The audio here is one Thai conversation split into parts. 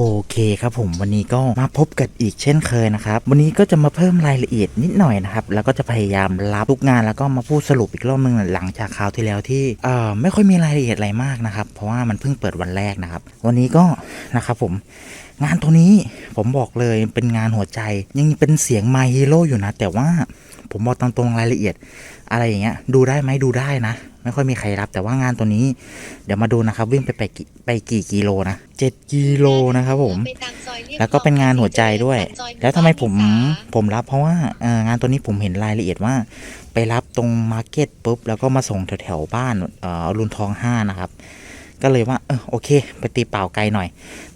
โอเคครับผมวันนี้ก็มาพบกันอีกเช่นเคยนะครับ วันนี้ก็จะมาเพิ่มรายละเอียดนิดหน่อยนะครับ แล้วก็จะพยายามรับทุกงานแล้วก็มาพูดสรุปอีกรอบนึงหลังจากคราวที่แล้วที่เอ่อไม่ค่อยมีรายละเอียดอะไรมากนะครับ เพราะว่ามันเพิ่งเปิดวันแรกนะครับ วันนี้ก็นะครับผมงานตัวนี้ผมบอกเลยเป็นงานหัวใจ ยังเป็นเสียง My Hero อยู่นะ แต่ว่าผมบอกตามตรงรายละเอียด อะไรอย่างเงี้ย ดูได้ไหมดูได้นะ ไม่ค่อยมีใครรับ แต่ว่างานตัวนี้ เดี๋ยวมาดูนะครับ วิ่งไปไปกี่ไปกี่กิโลนะเจ็ดกิโลนะครับผม แล้วก็เป็นงานหัวใจด้วย แล้วทำไมผมผมรับเพราะว่าเอ่องานตัวนี้ผมเห็นรายละเอียดว่า ไปรับตรงมาร์เก็ตปุ๊บแล้วก็มาส่งแถวๆบ้านเอ่อรุนทองห้านะครับ ก็เลยว่าเออโอเค ไปตีเปล่าไกลหน่อย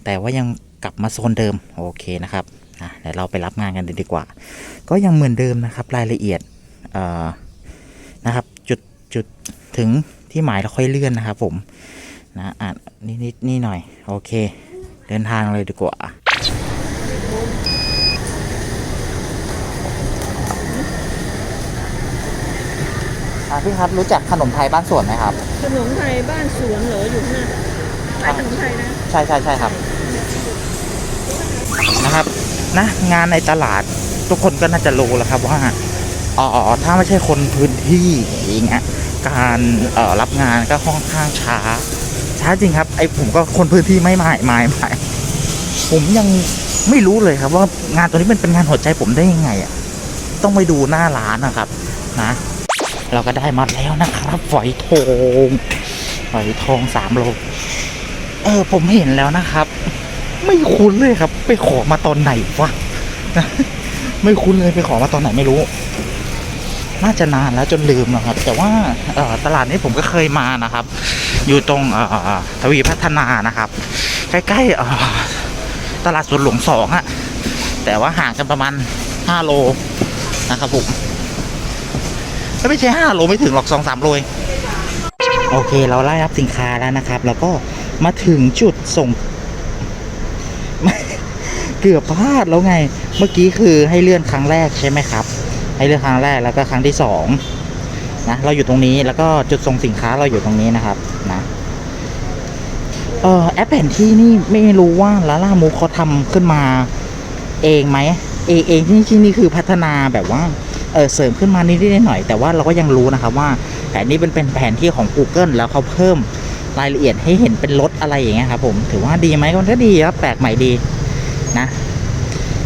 แต่ว่ายังกลับมาโซนเดิมโอเคนะครับอะเดี๋ยวเราไปรับงานกันดีกว่า ก็ยังเหมือนเดิมนะครับ รายละเอียดเอ่อ นะครับ จุดจุดถึงที่หมายแล้วค่อยเลื่อนนะครับผมนะอะนี่นี่นี่หน่อย โอเค เดินทางเลยดีกว่าอ่าพี่ครับรู้จักขนมไทยบ้านสวนไหมครับ ขนมไทยบ้านสวนเหรออยู่ข้างหน้าขายขนมไทยนะ ใช่ใช่ใช่ครับ นะครับนะงานในตลาดทุกคนก็น่าจะรู้แล้วครับว่า อ๋อถ้าไม่ใช่คนพื้นที่อย่างเงี้ยการเอ่อรับงานก็ค่อนข้างช้า ช้าจริงครับ ไอผมก็คนพื้นที่ไม่ไม่ไม่ไม่ผมยังไม่รู้เลยครับว่างานตัวนี้มันเป็นงานหัวใจผมได้ยังไงอะต้องไปดูหน้าร้านนะครับนะ เราก็ได้มาแล้วนะครับฝอยทองฝอยทองสามโลเออผมเห็นแล้วนะครับ ไม่คุ้นเลยครับ ไปขอมาตอนไหนวะนะไม่คุ้นเลยไปขอมาตอนไหนไม่รู้ น่าจะนานแล้วจนลืมนะครับ แต่ว่าตลาดนี้ผมก็เคยมานะครับ อยู่ตรงทวีพัฒนานะครับ ใกล้ๆตลาดสวนหลวงสองอะแต่ว่าห่างกันประมาณห้าโลนะครับผมไม่ใช่ห้าโลไม่ถึงหรอกสองสามโลเองโอเค เราไล่รับสินค้าแล้วนะครับ แล้วก็มาถึงจุดส่งเกือบพลาดแล้วไง เมื่อกี้คือให้เลื่อนครั้งแรกใช่ไหมครับ ให้เลือนครั้งแรกแล้วก็ครั้งที่สองนะเราอยู่ตรงนี้แล้วก็จุดส่งสินค้าเราอยู่ตรงนี้นะครับนะเออแอปแผนที่นี่ไม่รู้ว่าลาล่ามูเขาทำขึ้นมาเองไหมเองเองที่ที่นี่คือพัฒนาแบบว่าเออเสริมขึ้นมานิดๆหน่อย แต่ว่าเราก็ยังรู้นะครับว่าแผนนี้เป็นเป็นแผนที่ของ Google แล้วเขาเพิ่มรายละเอียดให้เห็นเป็นรถอะไรอย่างเงี้ยครับผมถือว่าดีไหมมันก็ดีครับแปลกใหม่ดีนะ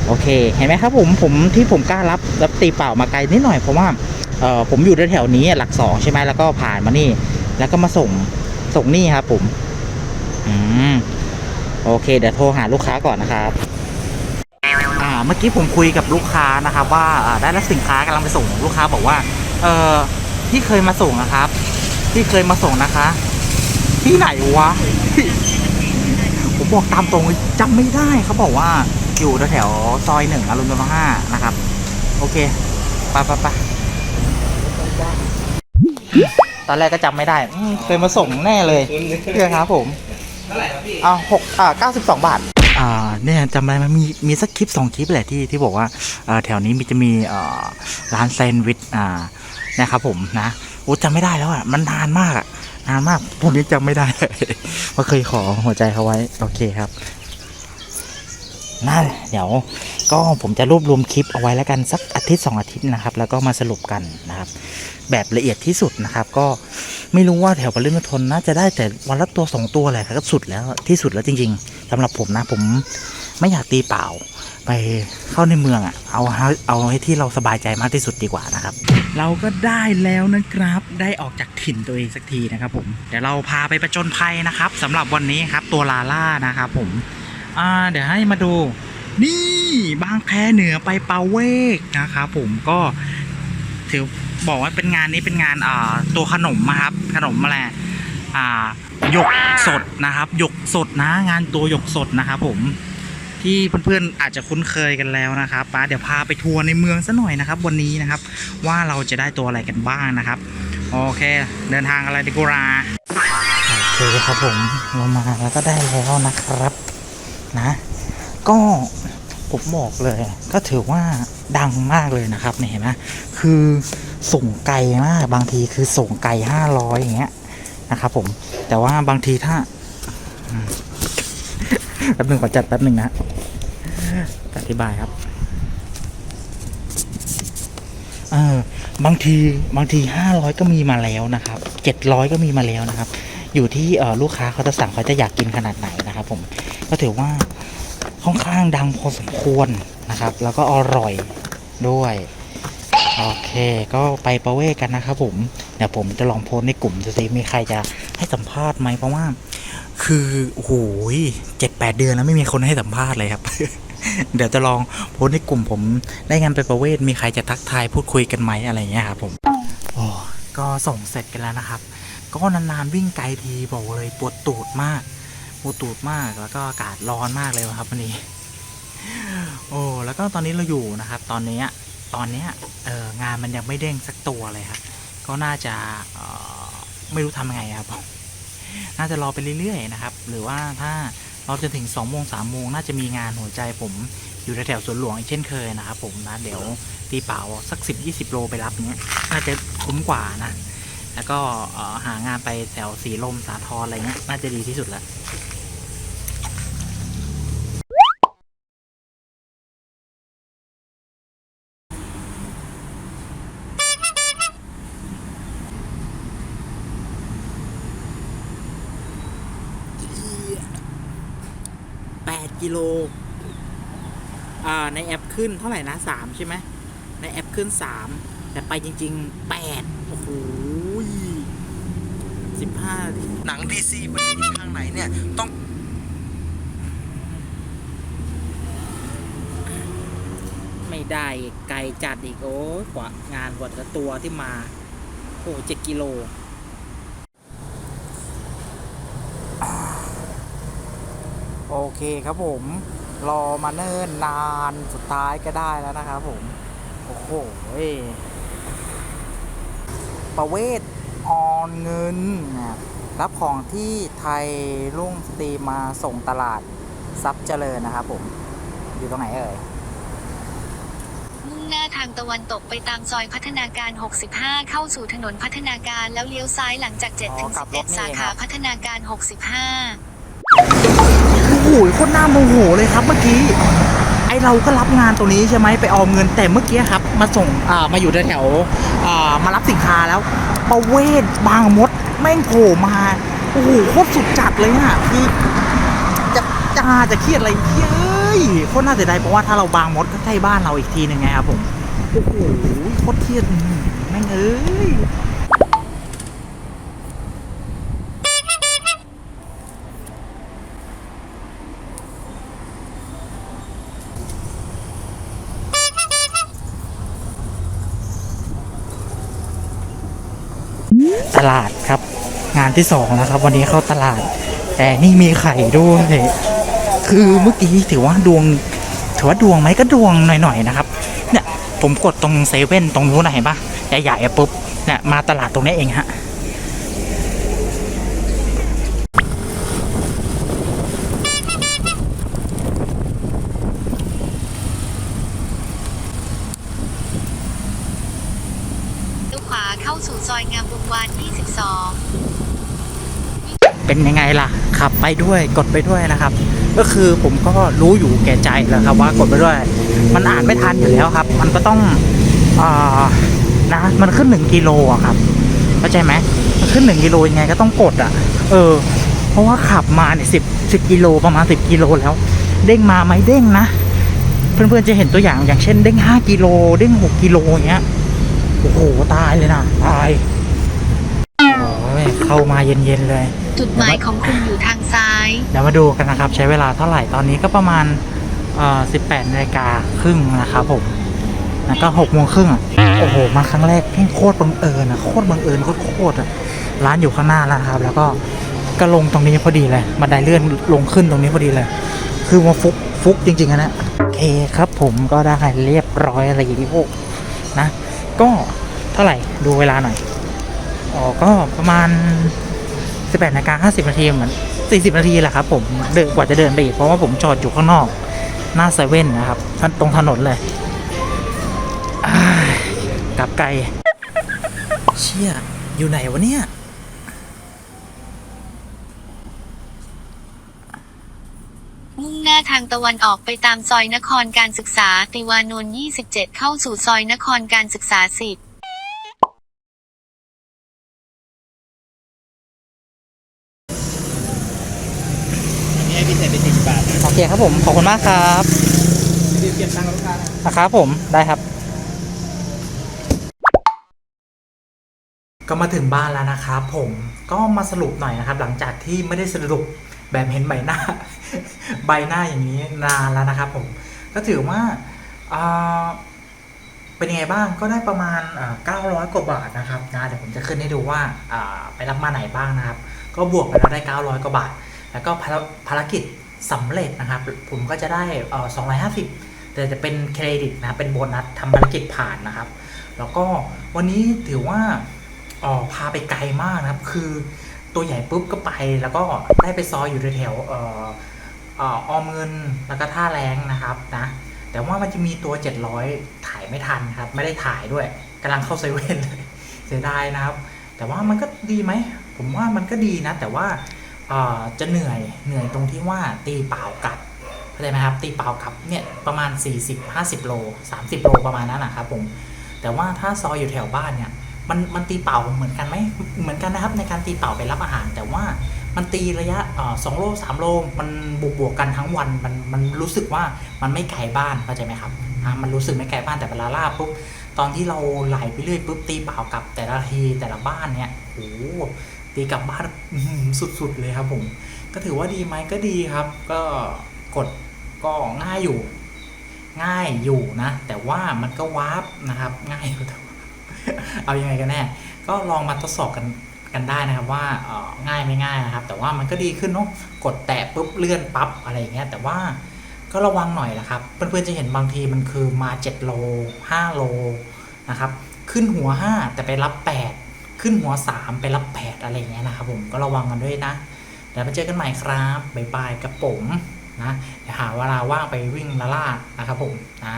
โอเค เห็นไหมครับผมผมที่ผมกล้ารับรับตีเปล่ามาไกลนิดหน่อยเพราะว่าเออผมอยู่แถวๆนี้หลักสองใช่ไหมแล้วก็ผ่านมานี่ แล้วก็มาส่งส่งนี่ครับผมอืมโอเค เดี๋ยวโทรหาลูกค้าก่อนนะครับอ่าเมื่อกี้ผมคุยกับลูกค้านะครับ ว่าได้รับสินค้ากำลังไปส่งลูกค้าบอกว่า เออที่เคยมาส่งนะครับ ที่เคยมาส่งนะคะ ที่ไหนวะผมบอกตามตรงจำไม่ได้เขาบอกว่า อยู่แถวๆซอยหนึ่งอรุณนห้านะครับ โอเคไปไปไปตอนแรกก็จำไม่ได้อืมเคยมาส่งแน่เลยเพื่อนครับผมเท่าไหร่ครับพี่อ่าหกอ่าเก้าสิบสองบาทอ่าเนี่ยจำได้ไหมมีมีสักคลิปสองคลิปแหละที่ที่บอกว่าเอ่อแถวนี้มีจะมีเอ่อร้านแซนด์วิชอ่านะครับผมนะโอ้จำไม่ได้แล้วอะมันนานมากอะนานมากผมยังจำไม่ได้ ว่าเคยขอหัวใจเขาไว้ โอเคครับ นั่นเดี๋ยวก็ผมจะรวบรวมคลิปเอาไว้แล้วกันสักอาทิตย์สองอาทิตย์นะครับ แล้วก็มาสรุปกันนะครับ แบบละเอียดที่สุดนะครับ ก็ไม่รู้ว่าแถวปริมณฑลน่าจะได้แต่วันละตัวสองตัวแหละก็สุดแล้วที่สุดแล้วจริง ๆสำหรับผมนะผมไม่อยากตีเปล่า ไปเข้าในเมืองอะ่ะเอาเอาให้ที่เราสบายใจมากที่สุดดีกว่านะครับ เราก็ได้แล้วนะครับ ได้ออกจากถิ่นตัวเองสักทีนะครับ ผมเดี๋ยวเราพาไปประจนภัยนะครับสำหรับวันนี้ครับตัวลาล่านะครับ ผม อ่าเดี๋ยวให้มาดู นี่บางแพเหนือไปเปาเวกนะครับผมก็ถือบอกว่าเป็นงานนี้เป็นงานอ่าตัวขนมนะครับ ขนมอะไรอ่าหยกสดนะครับหยกสดนะงานตัวหยกสดนะครับผมที่เพื่อนๆอาจจะคุ้นเคยกันแล้วนะครับป้าเดี๋ยวพาไปทัวร์ในเมืองซะหน่อยนะครับ วันนี้นะครับว่าเราจะได้ตัวอะไรกันบ้างนะครับโอเค เดินทางอะไรดีกุราโอเคครับผมเรามาแล้วก็ได้แล้วนะครับ นะ ก็ผมบอกเลย ก็ถือว่าดังมากเลยนะครับเนี่ยเห็นไหมคือส่งไกลมากบางทีคือส่งไกลห้าร้อยอย่างเงี้ยนะครับผมแต่ว่าบางทีถ้าแป๊บหนึ่งขอจัดแป๊บหนึ่งนะอธิบายครับเออบางทีบางทีห้าร้อยก็มีมาแล้วนะครับเจ็ดร้อยก็มีมาแล้วนะครับ อยู่ที่ออลูกค้าเขาจะสั่งเขาจะอยากกินขนาดไหนนะครับ ผม ก็ถือว่าค่อนข้างดังพอสมควรนะครับ แล้วก็อร่อยด้วยโอเค ก็ไปประเวศกันนะครับผม เดี๋ยวผมจะลองโพสในกลุ่มดูสิมีใครจะให้สัมภาษณ์ไหมเพราะว่า คือโอ้โหเจ็ดแปดเดือนแล้วไม่มีคนให้สัมภาษณ์เลยครับ เดี๋ยวจะลองโพสในกลุ่มผมได้งานไปประเวศมีใครจะทักทายพูดคุยกันไหมอะไรอย่างเงี้ยครับผมโอ้ก็ส่งเสร็จกันแล้วนะครับ ก็นานๆวิ่งไกลทีบอกเลยปวดตูดมาก ปวดตูดมากแล้วก็อากาศร้อนมากเลยครับวันนี้ โอ้แล้วก็ตอนนี้เราอยู่นะครับ ตอนนี้ตอนเนี้ยเอองานมันยังไม่เด้งสักตัวเลยครับ ก็น่าจะเออไม่รู้ทำไงครับผมน่าจะรอไปเรื่อยๆนะครับ หรือว่าถ้าราจะถึง2โมง3โมงน่าจะมีงานหัวใจผมอยู่แถวสวนหลวงอีกเช่นเคยนะครับผมนะเดี๋ยวตีเปล่าสัก 10-20 โลไปรับเนี้ยน่าจะคุ้มกว่านะ แล้วก็หางานไปแถวสีลมสาทรอะไรเงี้ยน่าจะดีที่สุดแล้ว กิโลอ่าในแอปขึ้นเท่าไหร่นะสามใช่ไหมในแอปขึ้นสามแต่ไปจริงๆแปดโอ้โหสิบห้าหนังดีซีมันมีทางไหนเนี่ย ต้องไม่ได้อีกไกลจัดอีก โอ้ยกว่างานกว่าจะตัวที่มา โอ้เจ็ดกิโล โอเคครับผม รอมาเนิ่นนานสุดท้ายก็ได้แล้วนะครับผม โอ้โหประเวศออนเงินนะรับของที่ไทยรุ่งสตรีมมาส่งตลาดซับเจริญนะครับผม อยู่ตรงไหนเอ่ยมุ่งหน้าทางตะวันตกไปตามซอยพัฒนาการ 65 เข้าสู่ถนนพัฒนาการแล้วเลี้ยวซ้ายหลังจาก 7 ถึงอ๋อกลับรถนี่11 สาเองคขารับพัฒนาการ 65 โอ้โหคตรน่าโมโหเลยครับเมื่อกี้ไอเราก็รับงานตัวนี้ใช่ไหมไปออมเงินแต่เมื่อกี้ครับ มาส่งอ่ามาอยู่แถวอ่ามารับสินค้าแล้วประเวศบางมดแม่งโผล่มาโอ้โหโคตรสุดจัดเลยอะคือจะจะจะเครียดอะไรเฮ้ยโคตรน่าเสียดายเพราะว่าถ้าเราบางมดก็ใกล้บ้านเราอีกทีหนึ่งไงครับผมโอ้โหโคตรเครียดแม่งเอ้ย ตลาดครับ งานที่สองนะครับ วันนี้เข้าตลาด แต่นี่มีไข่ด้วยคือเมื่อกี้ถือว่าดวง ถือว่าดวงไหมก็ดวงหน่อยๆนะครับ เนี่ยผมกดตรงเซเว่นตรงนู้นนะเห็นปะใหญ่ๆอะปุ๊บเนี่ยมาตลาดตรงนี้เองฮะ เลี้ยวขวาเข้าสู่ซ อยงามวงวาน 22 เป็นยังไงล่ะ ขับไปด้วยกดไปด้วยนะครับ ก็คือผมก็รู้อยู่แก่ใจแล้วครับว่ากดไปด้วย มันอ่านไม่ทันอยู่แล้วครับ มันก็ต้องอ่านะมันขึ้นหนึ่งกิโลอะครับเข้าใจไหมมันขึ้นหนึ่งกิโลยังไงก็ต้องกดอะ เออ เพราะว่าขับมาเนี่ยสิบสิบกิโลประมาณสิบกิโลแล้ว เด้งมาไหมเด้งนะ เพื่อนๆจะเห็นตัวอย่างอย่างเช่น เด้งห้ากิโลเด้งหกกิโลอย่างเงี้ย อ้โหตายเลยนะตายโอ้ยเข้ามาเย็นๆเลย จุดหมายของคุณอยู่ทางซ้าย เดี๋ยวมาดูกันนะครับ ใช้เวลาเท่าไหร่ตอนนี้ก็ประมาณเอ่อ18นาฬิกาครึ่งนะครับผมแล้วก็6โมงครึ่งอะโอ้โหมาครั้งแรกเพ่งโคตรบังเอิญนะโคตรบังเอิญโคตรโคตรอะร้านอยู่ข้างหน้าแล้วนะครับ แล้วก็ก็ลงตรงนี้พอดีเลยบันไดเลื่อนลงขึ้นตรงนี้พอดีเลย คือมาฟุกฟุกจริงๆอะนะโอเคครับผมก็ได้เรียบร้อยอะไรอย่างนี้พวกนะ ก็เท่าไหร่ดูเวลาหน่อยอ๋อก็ประมาณ 18นาฬิกา50 นาทีเหมือน 40 นาทีแหละครับผมเดินกว่าจะเดินไปอีกเพราะว่าผมจอดอยู่ข้างนอก หน้าเซเว่นนะครับตรงถนนเลยอ้ายกลับไกล เชี่ย อยู่ไหนวะเนี่ย ม ตะวันออกไปตามซอยนครการศึกษา ติวานนท์27 เข้าสู่ซอยนครการศึกษา 10นี่ให้พี่เศษไปสิบบาทโอเคครับผมขอบคุณมากครับรีบเก็บตังค์กับลูกค้านะนะครับผมได้ครับ ก็มาถึงบ้านแล้วนะครับผมก็มาสรุปหน่อยนะครับ หลังจากที่ไม่ได้สรุป แบบเห็นใบหน้า ใบหน้าอย่างนี้นานแล้วนะครับผม ก็ถือว่าเป็นยังไงบ้างก็ได้ประมาณ 900 กว่าบาทนะครับนะเดี๋ยวผมจะขึ้นให้ดูว่าไปรับมาไหนบ้างนะครับ ก็บวกไปแล้วได้ 900 กว่าบาท แล้วก็ภารกิจสำเร็จนะครับ ผมก็จะได้ 250 แต่จะเป็นเครดิตนะเป็นโบนัสทำภารกิจผ่านนะครับ แล้วก็วันนี้ถือว่าออพาไปไกลมากนะครับ คือ ตัวใหญ่ปุ๊บก็ไปแล้วก็ได้ไปซอยอยู่แถวเอ่อออมเงินแล้วก็ท่าแรงนะครับนะแต่ว่ามันจะมีตัว 700 ถ่ายไม่ทันครับ ไม่ได้ถ่ายด้วยกำลังเข้าเซเว่นเลยเสียดายนะครับ แต่ว่ามันก็ดีไหม ผมว่ามันก็ดีนะ แต่ว่าจะเหนื่อยเหนื่อยตรงที่ว่าตีเปล่ากัดเข้าใจไหมครับ ตีเปล่ากับเนี่ยประมาณ 40-50 โล 30 โลประมาณนั้นนะครับผมแต่ว่าถ้าซอยอยู่แถวบ้านเนี่ย มันมันตีเป่าเหมือนกันไหมเหมือนกันนะครับในการตีเป่าไปรับอาหาร แต่ว่ามันตีระยะสองโลสามโลมันบวกบวกๆกันทั้งวันมันมันรู้สึกว่ามันไม่ไกลบ้านเข้าใจไหมครับอะมันรู้สึกไม่ไกลบ้านแต่เวลาล่าปุ๊บตอนที่เราไหลไปเรื่อยปุ๊บตีเป่ากลับแต่ละทีแต่ละบ้านเนี่ยโอ้โหตีกลับบ้านสุดๆเลยครับผม ก็ถือว่าดีไหมก็ดีครับ ก็กดก็ง่ายอยู่ ง่ายอยู่นะ แต่ว่ามันก็วาร์ปนะครับ ง่ายอยู่ แต่ว่าเอายังไงกันแน่ ก็ลองมาทดสอบกันกันได้นะครับว่าง่ายไม่ง่ายนะครับ แต่ว่ามันก็ดีขึ้นเนาะกดแตะปุ๊บเลื่อนปั๊บอะไรอย่างเงี้ยแต่ว่าก็ระวังหน่อยนะครับ เพื่อนๆจะเห็นบางทีมันคือมา 7 โล 5 โลนะครับ ขึ้นหัว 5 แต่ไปรับ 8 ขึ้นหัว 3 ไปรับ 8 อะไรอย่างเงี้ยนะครับผมก็ระวังกันด้วยนะเดี๋ยวมาเจอกันใหม่ครับบ๊ายบายกับผมนะเดี๋ยวหาเวลาว่างไปวิ่งละลาดนะครับผมนะ